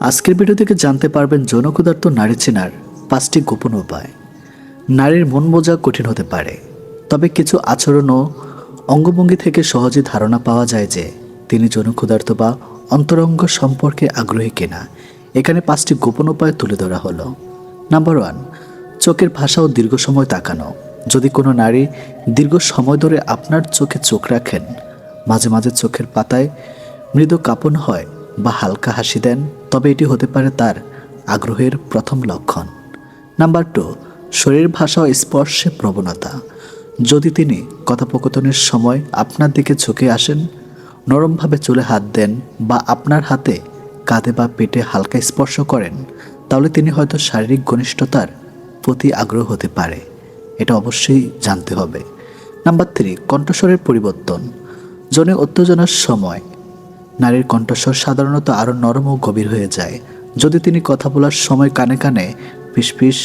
আজকের ভিডিও থেকে জানতে পারবেন যৌনক্ষুধার্ত নারী চেনার পাঁচটি গোপন উপায়। নারীর মন বোঝা কঠিন হতে পারে, তবে কিছু আচরণ ও অঙ্গভঙ্গি থেকে সহজে ধারণা পাওয়া যায় যে তিনি যৌনক্ষুধার্ত বা অন্তরঙ্গ সম্পর্কে আগ্রহী কিনা। এখানে পাঁচটি গোপন উপায় তুলে ধরা হলো। নাম্বার ওয়ান চোখের ভাষা ও দীর্ঘ সময় তাকানো। যদি কোনো নারী দীর্ঘ সময় ধরে আপনার চোখে চোখ রাখেন, মাঝে মাঝে চোখের পাতায় মৃদু কাঁপন হয় বা হালকা হাসি দেন, তবে এটি হতে পারে তার আগ্রহের প্রথম লক্ষণ। নাম্বার টু, শরীর ভাষা ও স্পর্শে প্রবণতা। যদি তিনি কথোপকথনের সময় আপনার দিকে ঝুঁকে আসেন, নরমভাবে চুলে হাত দেন বা আপনার হাতে কাঁধে বা পেটে হালকা স্পর্শ করেন, তাহলে তিনি হয়তো শারীরিক ঘনিষ্ঠতার প্রতি আগ্রহ হতে পারে। এটা অবশ্যই জানতে হবে। নাম্বার থ্রি, কণ্ঠস্বরের পরিবর্তন। জনে উত্তেজনার সময় নারীর কণ্ঠস্বর সাধারণত আরও নরম ও গভীর হয়ে যায়। যদি তিনি কথা বলার সময় কানে কানে ফিসফিস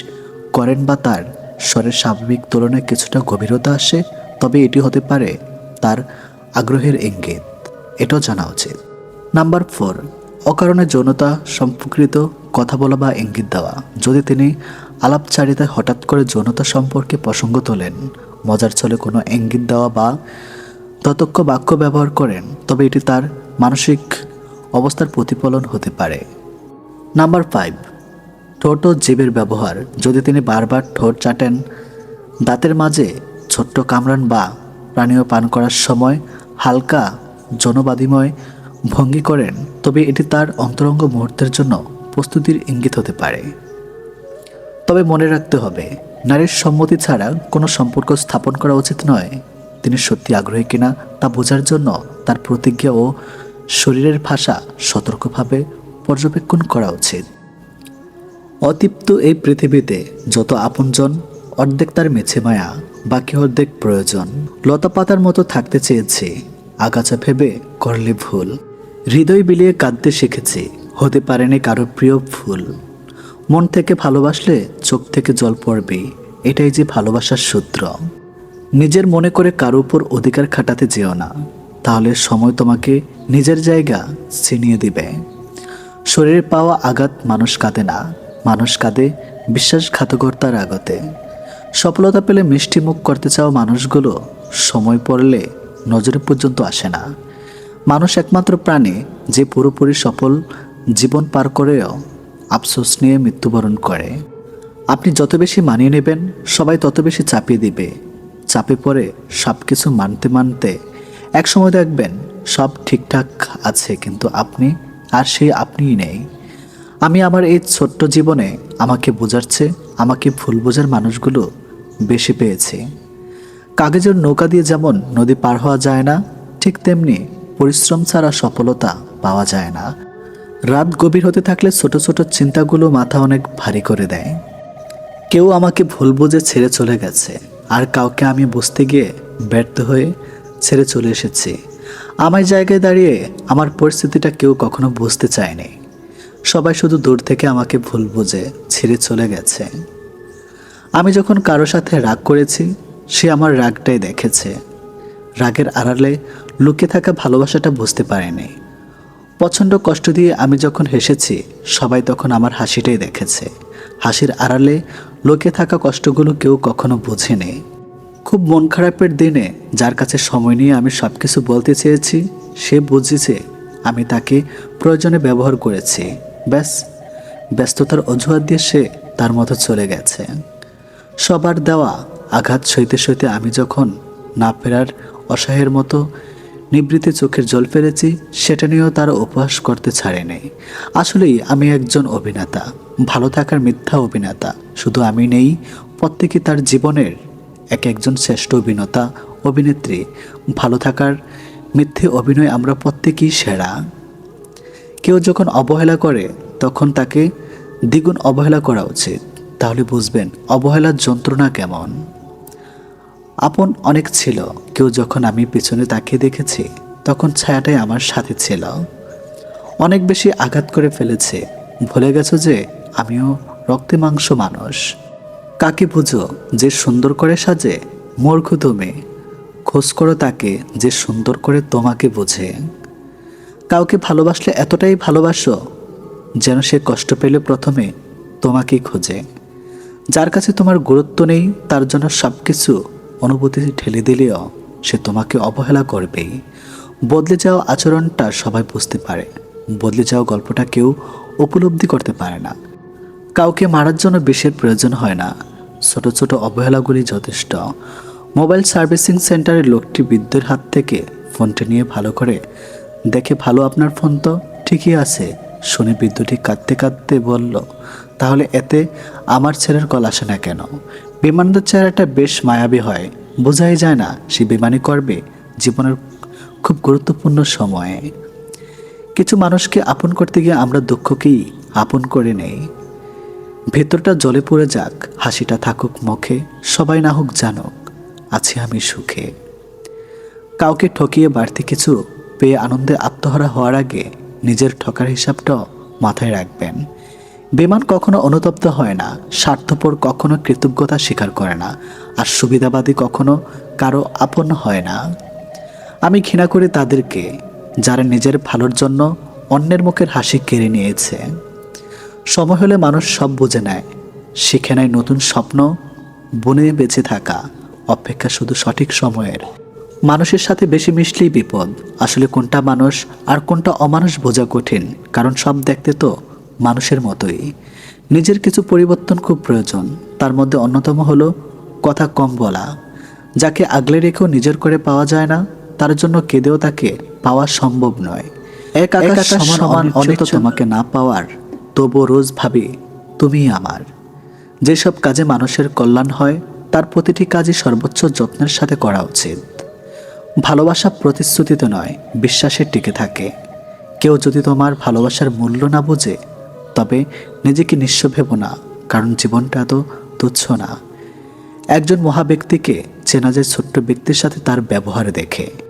করেন বা তার স্বরের স্বাভাবিক তুলনায় কিছুটা গভীরতা আসে, তবে এটি হতে পারে তার আগ্রহের ইঙ্গিত। এটাও জানা উচিত। নাম্বার ফোর, অকারণে যৌনতা সম্পর্কিত কথা বলা বা ইঙ্গিত দেওয়া। যদি তিনি আলাপচারিতায় হঠাৎ করে যৌনতা সম্পর্কে প্রসঙ্গ তোলেন, মজার ছলে কোনো ইঙ্গিত দেওয়া বা ততক্ষ বাক্য ব্যবহার করেন, তবে এটি তার মানসিক অবস্থার প্রতিফলন হতে পারে। নাম্বার ফাইভ ঠোঁট ও জীবের ব্যবহার। যদি তিনি বারবার ঠোঁট চাটেন, দাঁতের মাঝে ছোট্ট কামরান বা পানীয় পান করার সময় হালকা জনবাদিময় ভঙ্গি করেন, তবে এটি তার অন্তরঙ্গ মুহূর্তের জন্য প্রস্তুতির ইঙ্গিত হতে পারে। তবে মনে রাখতে হবে, নারীর সম্মতি ছাড়া কোনো সম্পর্ক স্থাপন করা উচিত নয়। তিনি সত্যি আগ্রহী কিনা তা বোঝার জন্য তার প্রতিজ্ঞা ও শরীরের ভাষা সতর্কভাবে পর্যবেক্ষণ করা উচিত। অতিপ্ত এই পৃথিবীতে যত আপনজন, অর্ধেক তার মেছে মায়া, বাকি অর্ধেক প্রয়োজন। লতা পাতার মতো থাকতে চেয়েছি, আগাছা ভেবে করলে ভুল। হৃদয় বিলিয়ে কাঁদতে শিখেছি, হতে পারেনি কারও প্রিয় ফুল। মন থেকে ভালোবাসলে চোখ থেকে জল পড়বে এটাই যে ভালোবাসার সূত্র। নিজের মনে করে কারও উপর অধিকার খাটাতে যেও না। তাহলে সময় তোমাকে নিজের জায়গা ছিনিয়ে দিবে। শরীরে পাওয়া আঘাত মানুষ কাঁদে না, মানুষ কাঁদে বিশ্বাসঘাতকর্তার আগতে সফলতা পেলে মিষ্টি মুখ করতে চাওয়া মানুষগুলো সময় পড়লে নজরে পর্যন্ত আসে না। মানুষ একমাত্র প্রাণী যে পুরোপুরি সফল জীবন পার করেও আফসোস নিয়ে মৃত্যুবরণ করে। আপনি যত বেশি মানিয়ে নেবেন, সবাই তত বেশি চাপিয়ে দিবে। চাপে পড়ে সব কিছু মানতে মানতে এক সময় দেখবেন সব ঠিকঠাক আছে, কিন্তু আপনি আর সেই আপনিই নেই। আমি আমার এই ছোট্ট জীবনে আমাকে বোঝাচ্ছে আমাকে ভুল বোঝার মানুষগুলো বেশি পেয়েছি। কাগজের নৌকা দিয়ে যেমন নদী পার হওয়া যায় না, ঠিক তেমনি পরিশ্রম ছাড়া সফলতা পাওয়া যায় না। রাত গভীর হতে থাকলে ছোট ছোট চিন্তাগুলো মাথা অনেক ভারী করে দেয়। কেউ আমাকে ভুল বুঝে ছেড়ে চলে গেছে, আর কাউকে আমি বুঝতে গিয়ে ব্যর্থ হয়ে ছেড়ে চলে এসেছি। আমার জায়গায় দাঁড়িয়ে আমার পরিস্থিতিটা কেউ কখনো বুঝতে চায়নি। সবাই শুধু দূর থেকে আমাকে ভুল বুঝে ছেড়ে চলে গেছে। আমি যখন কারও সাথে রাগ করেছি, সে আমার রাগটাই দেখেছে। রাগের আড়ালে লুকিয়ে থাকা ভালোবাসাটা বুঝতে পারেনি। প্রচণ্ড কষ্ট দিয়ে আমি যখন হেসেছি, সবাই তখন আমার হাসিটাই দেখেছে। হাসির আড়ালে লুকিয়ে থাকা কষ্টগুলো কেউ কখনো বোঝেনি। খুব মন খারাপের দিনে যার কাছে সময় নিয়ে আমি সব কিছু বলতে চেয়েছি, সে বুঝেছে আমি তাকে প্রয়োজনে ব্যবহার করেছি। ব্যাস, ব্যস্ততার অজুহাত দিয়ে সে তার মতো চলে গেছে। সবার দেওয়া আঘাত সইতে সইতে আমি যখন না ফেরার অসহায়ের মতো নিবৃত্তি চোখের জল ফেলেছি, সেটা নিয়েও তারা উপহাস করতে ছাড়েনি। আসলেই আমি একজন অভিনেতা, ভালো থাকার মিথ্যা অভিনেতা। শুধু আমি নেই, প্রত্যেকে তার জীবনের এক একজন শ্রেষ্ঠ অভিনেতা, অভিনেত্রী, ভালো থাকার মিথ্যে অভিনয় আমরা প্রত্যেকেই সেরা। কেউ যখন অবহেলা করে, তখন তাকে দ্বিগুণ অবহেলা করা উচিত। তাহলে বুঝবেন অবহেলার যন্ত্রণা কেমন। আপন অনেক ছিল, কেউ যখন আমি পিছনে তাকিয়ে দেখেছি, তখন ছায়াটাই আমার সাথে ছিল। অনেক বেশি আঘাত করে ফেলেছে। ভুলে গেছো যে, আমিও রক্তে মাংস মানুষ। কাকে বুঝো যে সুন্দর করে সাজে? মূর্খ তুমি। খোঁজ করো তাকে যে সুন্দর করে তোমাকে বোঝে। কাউকে ভালোবাসলে এতটাই ভালোবাসো যেন সে কষ্ট পেলে প্রথমে তোমাকেই খোঁজে। যার কাছে তোমার গুরুত্ব নেই, তার জন্য সব কিছু অনুভূতি ঠেলে দিলেও সে তোমাকে অবহেলা করবেই। বদলে যাওয়া আচরণটা সবাই বুঝতে পারে। বদলে যাওয়া গল্পটা কেউ উপলব্ধি করতে পারে না। কাউকে মারার জন্য বিষের প্রয়োজন হয় না। ছোট ছোট অবহেলাগুলি যথেষ্ট। মোবাইল সার্ভিসিং সেন্টারের লোকটি বৃদ্ধের হাত থেকে ফোনটি নিয়ে ভালো করে, দেখে ভালো আপনার ফোন তো? ঠিকই আছে। শুনে বৃদ্ধটি কাঁদতে কাঁদতে বলল, তাহলে এতে আমার ছেলের কল আসে না কেন? বিমানদের চেহারাটা বেশ মায়াবী হয়। বোঝাই যায় না সে বিমানি করবে জীবনের খুব গুরুত্বপূর্ণ সময়ে। কিছু মানুষকে আপন করতে গিয়ে আমরা দুঃখকেই আপন করে নেই। ভেতরটা জলে পড়ে যাক, হাসিটা থাকুক মুখে, সবাই না হোক জানুক, আছি আমি সুখে। কাউকে ঠকিয়ে বাড়তি কিছু পেয়ে আনন্দে আত্মহারা হওয়ার আগে নিজের ঠকার হিসাবটাও মাথায় রাখবেন। বিমান কখনো অনুতপ্ত হয় না, স্বার্থপর কখনো কৃতজ্ঞতা স্বীকার করে না, আর সুবিধাবাদী কখনো কারও আপন হয় না। আমি ঘৃণা করি তাদেরকে, যারা নিজের ভালোর জন্য অন্যের মুখের হাসি কেড়ে নিয়েছে। সময় হলে মানুষ সব বুঝে নেয়। শিখে নেয় নতুন স্বপ্ন বনে বেঁচে থাকা অপেক্ষা শুধু সঠিক সময়ের। মানুষের সাথে বেশি মিশলেই বিপদ। আসলে কোনটা মানুষ আর কোনটা অমানুষ বোঝা কঠিন কারণ সব দেখতে তো মানুষের মতোই। নিজের কিছু পরিবর্তন খুব প্রয়োজন তার মধ্যে অন্যতম হলো কথা কম বলা। যাকে আগলে রেখেও নিজের করে পাওয়া যায় না তার জন্য কেঁদেও তাকে পাওয়া সম্ভব নয়। এক আকাশ সমান সমান অনেক তোমাকে না পাওয়ার তবু রোজ ভাবি, তুমিই আমার। যেসব কাজে মানুষের কল্যাণ হয়, তার প্রতিটি কাজই সর্বোচ্চ যত্নের সাথে করা উচিত। ভালোবাসা প্রতিশ্রুতিতে নয়, বিশ্বাসে টিকে থাকে। কেউ যদি তোমার ভালোবাসার মূল্য না বোঝে, তবে নিজেকে নিঃস্ব ভেবো না, কারণ জীবনটা এত তুচ্ছ না। একজন মহাব্যক্তিকে চেনা যায় ছোট্ট ব্যক্তির সাথে তার ব্যবহার দেখে।